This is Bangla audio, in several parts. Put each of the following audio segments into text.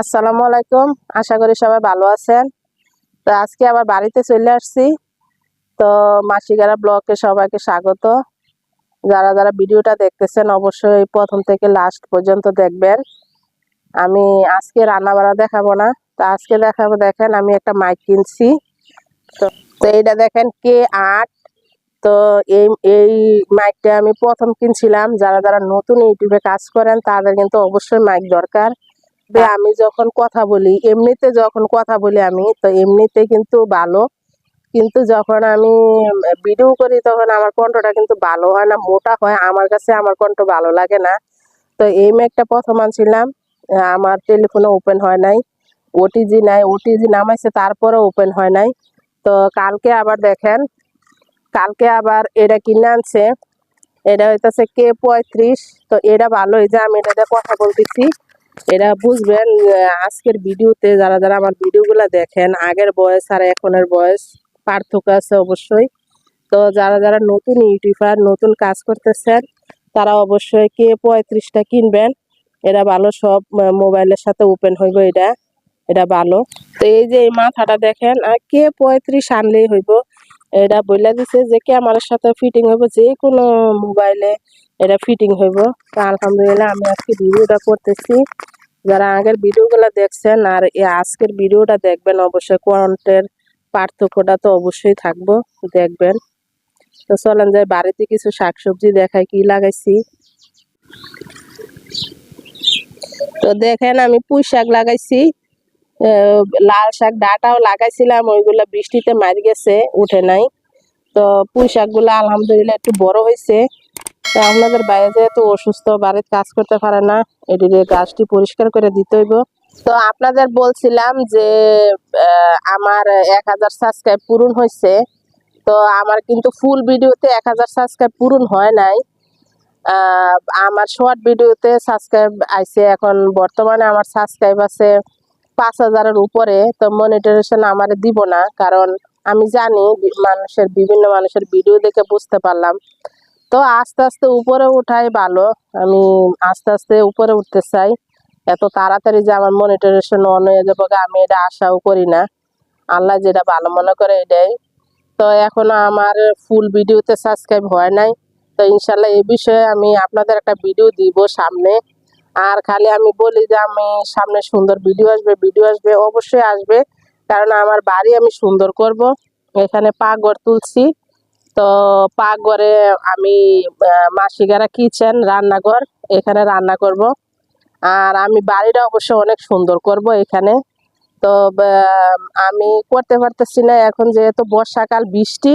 আসসালামু আলাইকুম। আশা করি সবাই ভালো আছেন। তো আজকে আবার বাড়িতে চলে আসছি। তো মাসিগারা ব্লকে সবাইকে স্বাগত। যারা যারা ভিডিওটা দেখতেছেন, অবশ্যই প্রথম থেকে লাস্ট পর্যন্ত দেখবেন। আমি আজকে রান্না বাড়া দেখাবো না। তো আজকে দেখাবো, দেখেন আমি একটা মাইক কিনছি। তো তো এইটা দেখেন কে আট। তো এই এই মাইকটা আমি প্রথম কিনছিলাম। যারা যারা নতুন ইউটিউবে কাজ করেন, তাদের কিন্তু অবশ্যই মাইক দরকার। আমি যখন কথা বলি এমনিতে যখন কথা বলি আমি তো এমনিতে কিন্তু ভালো। কিন্তু যখন আমি ভিডিও করি তখন আমার কণ্ঠটা কিন্তু ভালো হয় না মোটা হয়। আমার কাছে আমার কণ্ঠ ভালো লাগে না। তো এই ম্যাকটা প্রথম আনছিলাম। আমার টেলিফোনে ওপেন হয় নাই। ওটিজি নাই ওটিজি নামাইছে তারপরে ওপেন হয় নাই। তো কালকে আবার দেখেন কালকে আবার এটা কিনে আনছে। এটা হইতেছে কে পঁয়ত্রিশ। তো এটা ভালো যে আমি এটাতে কথা বলতেছি। এরা বুঝবেন আজকের ভিডিওতে যারা যারা আমার ভিডিওগুলো দেখেন, আগের বয়স আর এখনের বয়স পার্থক্য আছে অবশ্যই। তো যারা যারা নতুন ইউটিউবার, নতুন কাজ করতেছেন, তারা অবশ্যই কে পঁয়ত্রিশটা কিনবেন। এটা ভালো সব মোবাইলের সাথে ওপেন হইব এটা। এটা ভালো। তো এই যে এই মাথাটা দেখেন, আর কে পঁয়ত্রিশ আনলেই হইব। এটা বলে দিছে যে ক্যামেরার সাথে ফিটিং হইব, যে কোনো মোবাইলে এটা ফিটিং হইব। তো আলহামদুলিল্লাহ আমি আজকে ভিডিওটা করতেছি। যারা আগের ভিডিওগুলো দেখছেন আর এই আজকের ভিডিওটা দেখবেন, অবশ্যই কন্টের পার্থক্যটা তো অবশ্যই থাকব, দেখবেন। তো চলেন যে বাড়িতে কিছু শাকসবজি দেখাই, কি লাগাইছি। তো দেখেন আমি পুঁই শাক লাগাইছি। লাল শাক ডাটাও লাগাইছিলাম, ওইগুলো বৃষ্টিতে মারি গেছে, উঠে নাই। তো পুঁই শাকগুলো আলহামদুলিল্লাহ একটু বড় হয়েছে। তো আপনাদের বাইরে যেহেতু অসুস্থ, বাড়িতে কাজ করতে পারে না এটিকে গাছটি পরিষ্কার করে দিতে হইব। তো আপনাদের বলছিলাম যে আমার এক হাজার সাবস্ক্রাইব পূরণ হয়েছে। তো আমার কিন্তু ফুল ভিডিওতে এক হাজার সাবস্ক্রাইব পূরণ হয় নাই। আমার শর্ট ভিডিওতে সাবস্ক্রাইব আইছে, এখন বর্তমানে আমার সাবস্ক্রাইব আছে পাঁচ হাজারের উপরে, তো মনিটরেশন আমার দিব না, কারণ আমি জানি মানুষের, বিভিন্ন মানুষের ভিডিও দেখে বুঝতে পারলাম। তো আস্তে আস্তে উপরে উঠাই ভালো, আমি আস্তে আস্তে উপরে উঠতে চাই। এত তাড়াতাড়ি যে আমার মনিটরেশন অন হয়ে যাব আমি এটা আশাও করি না। আল্লাহ যেটা ভালো মনে করে এটাই। তো এখনও আমার ফুল ভিডিওতে সাবস্ক্রাইব হয় নাই। তো ইনশাল্লাহ এই বিষয়ে আমি আপনাদের একটা ভিডিও দিব সামনে। আর খালি আমি বলি যে আমি সামনে সুন্দর ভিডিও আসবে ভিডিও আসবে অবশ্যই আসবে। কারণ আমার বাড়ি আমি সুন্দর করব। এখানে পাকঘর তুলছি। তো পাকঘরে আমি আহ, মাসিগারা কিচেন রান্নাঘর এখানে রান্না করব। আর আমি বাড়িটা অবশ্য অনেক সুন্দর করব এখানে। তো আমি করতে পারতেছি না। এখন যেহেতু বর্ষাকাল বৃষ্টি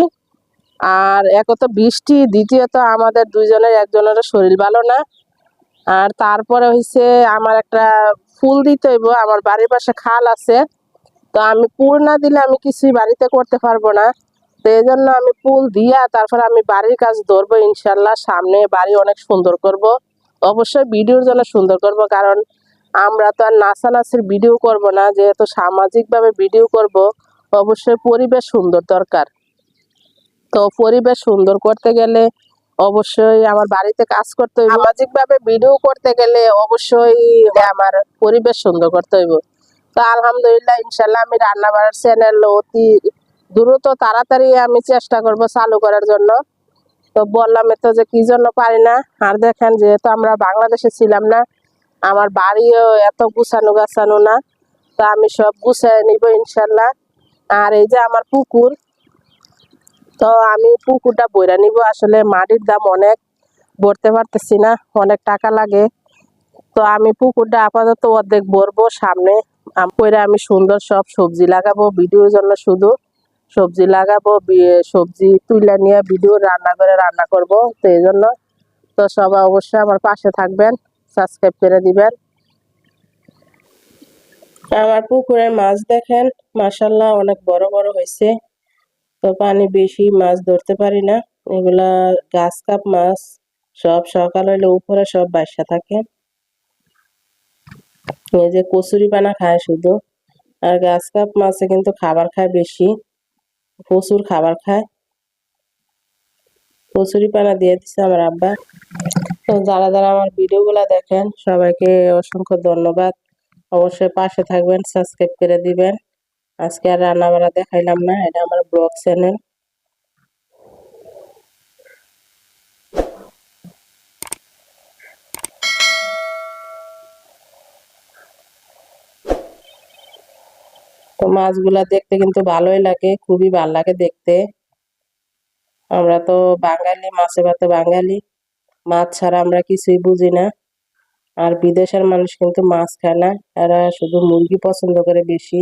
আর এক তো বৃষ্টি দ্বিতীয়ত আমাদের দুইজনের একজনের শরীর ভালো না। আর তারপরে হইছে আমার একটা ফুল দিতে হইব, আমার বাড়ির পাশে খাল আছে। তো আমি পুল না দিলে আমি কিছুই বাড়িতে করতে পারব না। তো এই জন্য আমি পুল দিয়া তারপর আমি বাড়ির কাজ ধরবো ইনশাল্লাহ, সামনে বাড়ি অনেক সুন্দর করব। অবশ্যই ভিডিওর জন্য সুন্দর করব, কারণ আমরা তো আর নাচানাচির ভিডিও করব না, যেহেতু সামাজিকভাবে ভিডিও করব, অবশ্যই পরিবেশ সুন্দর দরকার। তো পরিবেশ সুন্দর করতে গেলে অবশ্যই আমার বাড়িতে কাজ করতে হইব। সামাজিক ভাবে ভিডিও করতে গেলে অবশ্যই আমার পরিবেশ সুন্দর করতে হইব। তো আলহামদুলিল্লাহ ইনশাল্লাহ আমি রান্না বাড়ার চ্যানেল অতি দ্রুত তাড়াতাড়ি আমি চেষ্টা করব চালু করার জন্য। তো বললাম তো যে কি জন্য পারি না? আর দেখেন যেহেতু আমরা বাংলাদেশে ছিলাম না, আমার বাড়িও এত গুছানো গাছানো না। তো আমি সব গুছাই নিব ইনশাল্লাহ আর এই যে আমার পুকুর তো আমি পুকুরটা বইরা নিব। আসলে মাটির দাম অনেক, ভরতে পারতেছি না, অনেক টাকা লাগে। তো আমি পুকুরটা আপাতত অর্ধেক ভরবো সামনে। আম- আমি সুন্দর সব সবজি লাগাবো, ভিডিওর জন্য শুধু সবজি লাগাবো সবজি তুলে নিয়ে ভিডিও রান্না করে রান্না করব, তো এই জন্য। তো সবাই অবশ্যই আমার পাশে থাকবেন, সাবস্ক্রাইব করে দিবেন। আমার পুকুরে মাছ দেখেন মাসাল্লাহ অনেক বড় বড় হয়েছে তো পানি বেশি, মাছ ধরতে পারি না। এগুলা গাছ কাপ, মাছ, সব সকাল হলে উপরে সব বাসা থাকে। এই যে কচুরি পানা খায় শুধু। আর গাছ কাপ, মাছে কিন্তু খাবার খায় বেশি। প্রচুর খাবার খায়। কচুরি পানা দিয়ে দিচ্ছে আমার আব্বা। তো যারা যারা আমার ভিডিওগুলো দেখেন, সবাইকে অসংখ্য ধন্যবাদ। অবশ্যই পাশে থাকবেন, সাবস্ক্রাইব করে দিবেন। আজকে আর রান্না বান্না দেখাইলাম না, এটা আমার ব্লগ চ্যানেল। তো মাছগুলা দেখতে কিন্তু ভালোই লাগে, খুবই ভালো লাগে দেখতে। আমরা তো বাঙালি, মাছে ভাতে বাঙালি, মাছ ছাড়া আমরা কিছুই বুঝি না। আর বিদেশের মানুষ কিন্তু মাছ খায় না, এরা শুধু মুরগি পছন্দ করে বেশি।